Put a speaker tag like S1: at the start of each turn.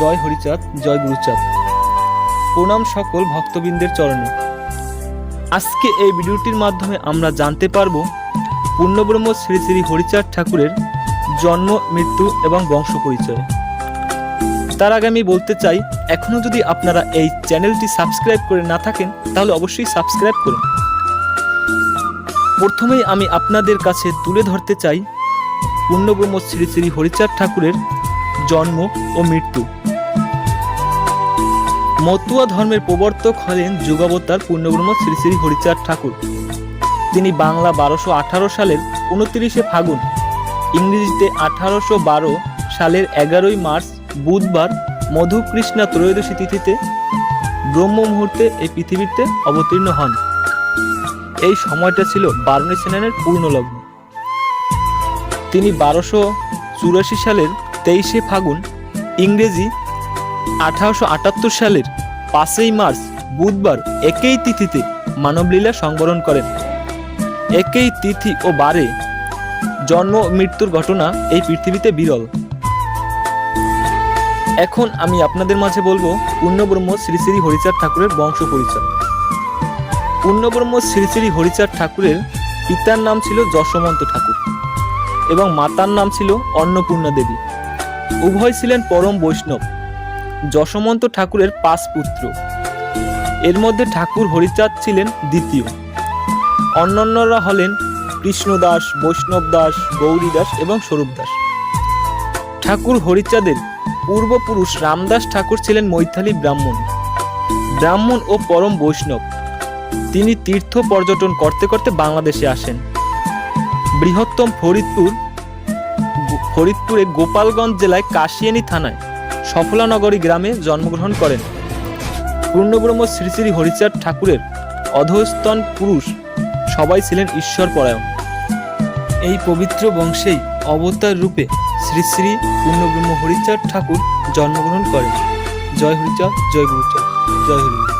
S1: জয় হরিচাঁদ, জয় গুরুচাঁদ। প্রণাম সকল ভক্তবৃন্দের চরণে। আজকে এই ভিডিওটির মাধ্যমে আমরা জানতে পারব, পূর্ণব্রহ্ম শ্রী শ্রী হরিচাঁদ ঠাকুরের জন্ম, মৃত্যু এবং বংশ পরিচয়। তার আগে আমি বলতে চাই এখনও যদি আপনারা এই চ্যানেলটি সাবস্ক্রাইব করে না থাকেন, তাহলে অবশ্যই সাবস্ক্রাইব করুন। প্রথমেই আমি আপনাদের কাছে তুলে ধরতে চাই, পূর্ণব্রহ্ম শ্রী শ্রী হরিচাঁদ ঠাকুরের জন্ম ও মৃত্যু। মতুয়া ধর্মের প্রবর্তক হলেন যুগাবতার পূর্ণব্রহ্ম শ্রী শ্রী হরিচাঁদ ঠাকুর। তিনি বাংলা বারোশো আঠারো সালের উনত্রিশে ফাগুন, ইংরেজিতে আঠারোশো বারো সালের এগারোই মার্চ বুধবার মধুকৃষ্ণা ত্রয়োদশী তিথিতে ব্রহ্ম মুহূর্তে এই পৃথিবীতে অবতীর্ণ হন। এই সময়টা ছিল বারুণী সেনানের পূর্ণলগ্ন। তিনি বারোশো চুরাশি সালের তেইশে ফাগুন ইংরেজি আঠারোশো আটাত্তর সালের পাঁচই মার্চ, বুধবার একই তিথিতে মানবলীলা সংবরণ করেন। একই তিথি ও বারে জন্ম মৃত্যুর ঘটনা এই পৃথিবীতে বিরল। এখন আমি আপনাদের মাঝে বলব পূর্ণব্রহ্ম শ্রী শ্রী হরিচাঁদ ঠাকুরের বংশ পরিচয়। পূর্ণব্রহ্ম শ্রী শ্রী হরিচাঁদ ঠাকুরের পিতার নাম ছিল যশমন্ত ঠাকুর এবং মাতার নাম ছিল অন্নপূর্ণা দেবী। উভয় ছিলেন পরম বৈষ্ণব। যশমন্ত ঠাকুরের পাঁচ পুত্র। এর মধ্যে ঠাকুর হরিচাঁদ ছিলেন দ্বিতীয়। অন্যান্যরা হলেন কৃষ্ণদাস, বৈষ্ণব দাস গৌরী দাস এবং স্বরূপ দাস ঠাকুর হরিচাঁদের পূর্বপুরুষ রামদাস ঠাকুর ছিলেন মৈথালি ব্রাহ্মণ। ব্রাহ্মণ ও পরম বৈষ্ণব। তিনি তীর্থ পর্যটন করতে করতে বাংলাদেশে আসেন। বৃহত্তম ফরিদপুর, ফরিদপুরে গোপালগঞ্জ জেলায় কাশিয়ানী থানায় সফলানগরী গ্রামে জন্মগ্রহণ করেন। পূর্ণব্রহ্ম শ্রী শ্রী হরিচাঁদ ঠাকুরের অধস্তন পুরুষ সবাই ছিলেন ঈশ্বর পরায়ণ এই পবিত্র বংশেই অবতার রূপে শ্রী শ্রী পূর্ণব্রহ্ম হরিচাঁদ ঠাকুর জন্মগ্রহণ করেন। জয় হরিচাঁদ, জয় গুরুচাঁদ, জয় হরি